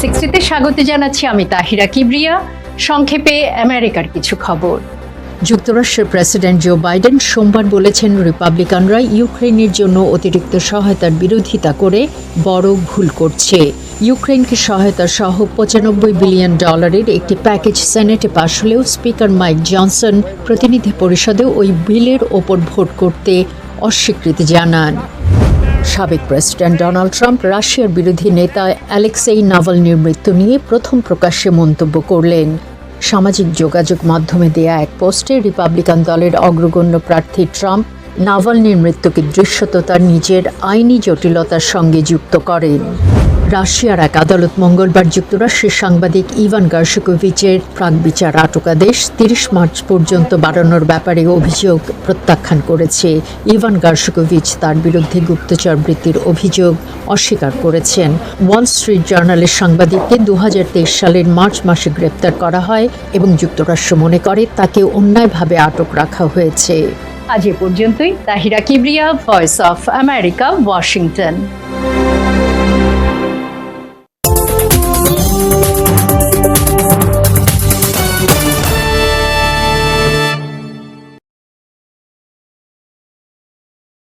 সিক্সটিতে স্বাগত জানাচ্ছি আমি তাহিরা কিবরিয়া। সংক্ষেপে আমেরিকার কিছু খবর। যুক্তরাষ্ট্রের প্রেসিডেন্ট জো বাইডেন সোমবার বলেছেন, রিপাবলিকানরা ইউক্রেনের জন্য অতিরিক্ত সহায়তার বিরোধিতা করে বড় ভুল করছে। ইউক্রেনকে সহায়তা সহ পঁচানব্বই বিলিয়ন ডলারের একটি প্যাকেজ সেনেটে পাশ হলেও স্পিকার মাইক জনসন প্রতিনিধি পরিষদে ওই বিলের ওপর ভোট করতে অস্বীকৃতি জানান। সাবেক প্রেসিডেন্ট ডোনাল্ড ট্রাম্প রাশিয়ার বিরোধী নেতা অ্যালেক্সেই নাভালনির মৃত্যু নিয়ে প্রথম প্রকাশ্যে মন্তব্য করলেন। সামাজিক যোগাযোগ মাধ্যমে দেয়া এক পোস্টে রিপাবলিকান দলের অগ্রগণ্য প্রার্থী ট্রাম্প নাভালনির মৃত্যুকে দৃশ্যত তার নিজের আইনি জটিলতার সঙ্গে যুক্ত করেন। রাশিয়ার এক আদালত মঙ্গলবার যুক্তরাষ্ট্রের সাংবাদিক ইভান গার্শকোভিচের প্রাকবিচার আটকাদেশ তিরিশ মার্চ পর্যন্ত বাড়ানোর ব্যাপারে অভিযোগ প্রত্যাখ্যান করেছে। ইভান গার্শকোভিচ তার বিরুদ্ধে গুপ্তচর বৃত্তির অভিযোগ অস্বীকার করেছেন। ওয়াল স্ট্রিট জার্নালের সাংবাদিককে দু হাজার তেইশ সালের মার্চ মাসে গ্রেপ্তার করা হয় এবং যুক্তরাষ্ট্র মনে করে তাকে অন্যায়ভাবে আটক রাখা হয়েছে। আজ এ পর্যন্তই। Tahira Kibria voice of America Washington